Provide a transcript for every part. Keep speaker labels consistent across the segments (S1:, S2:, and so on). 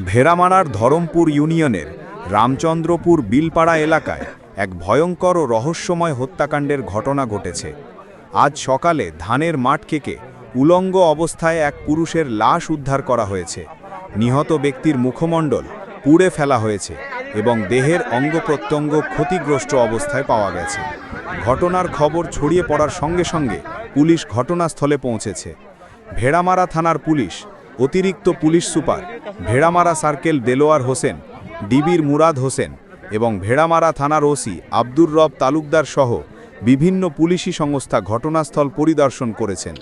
S1: ভেড়ামারার ধরমপুর ইউনিয়নের রামচন্দ্রপুর বিলপাড়া এলাকায় এক ভয়ঙ্কর ও রহস্যময় হত্যাকাণ্ডের ঘটনা ঘটেছে। আজ সকালে ধানের মাঠ থেকে উলঙ্গ অবস্থায় এক পুরুষের লাশ উদ্ধার করা হয়েছে। নিহত ব্যক্তির মুখমণ্ডল পুড়ে ফেলা হয়েছে এবং দেহের অঙ্গ প্রত্যঙ্গ ক্ষতিগ্রস্ত অবস্থায় পাওয়া গেছে। ঘটনার খবর ছড়িয়ে পড়ার সঙ্গে সঙ্গে পুলিশ ঘটনাস্থলে পৌঁছেছে। ভেড়ামারা থানার পুলিশ অতিরিক্ত police super Bheramara circle Delwar Hossain, ডিবির মুরাদ হোসেন এবং ভেড়ামারা থানার ওসি আব্দুর রব তালুকদার সহ বিভিন্ন পুলিশি সংস্থা ঘটনাস্থল পরিদর্শন করেছেন।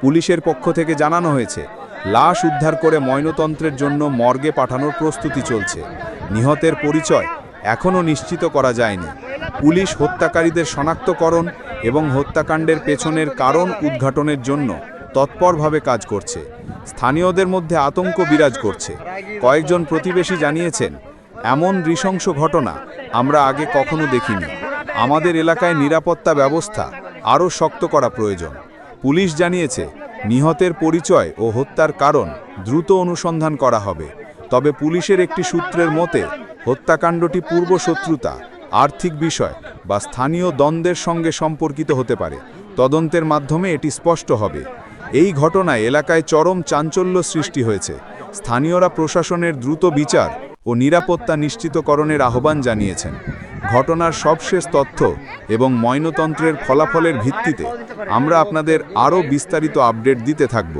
S1: পুলিশের পক্ষ থেকে জানানো হয়েছে, লাশ উদ্ধার করে ময়নতন্ত্রের জন্য মর্গে পাঠানোর প্রস্তুতি চলছে। নিহতের পরিচয় এখনও নিশ্চিত করা যায়নি। পুলিশ হত্যাকারীদের শনাক্তকরণ এবং হত্যাকাণ্ডের পেছনের কারণ উদ্ঘাটনের জন্য তৎপরভাবে কাজ করছে। স্থানীয়দের মধ্যে আতঙ্ক বিরাজ করছে। কয়েকজন প্রতিবেশী জানিয়েছেন, এমন নৃশংস ঘটনা আমরা আগে কখনো দেখিনি। আমাদের এলাকায় নিরাপত্তা ব্যবস্থা আরও শক্ত করা প্রয়োজন। পুলিশ জানিয়েছে, নিহতের পরিচয় ও হত্যার কারণ দ্রুত অনুসন্ধান করা হবে। তবে পুলিশের একটি সূত্রের মতে, হত্যাকাণ্ডটি পূর্ব শত্রুতা, আর্থিক বিষয় বা স্থানীয় দ্বন্দ্বের সঙ্গে সম্পর্কিত হতে পারে। তদন্তের মাধ্যমে এটি স্পষ্ট হবে। এই ঘটনায় এলাকায় চরম চাঞ্চল্য সৃষ্টি হয়েছে। স্থানীয়রা প্রশাসনের দ্রুত বিচার ও নিরাপত্তা নিশ্চিতকরণের আহ্বান জানিয়েছেন। ঘটনার সবশেষ তথ্য এবং ময়নতন্ত্রের ফলাফলের ভিত্তিতে আমরা আপনাদের আরও বিস্তারিত আপডেট দিতে থাকব।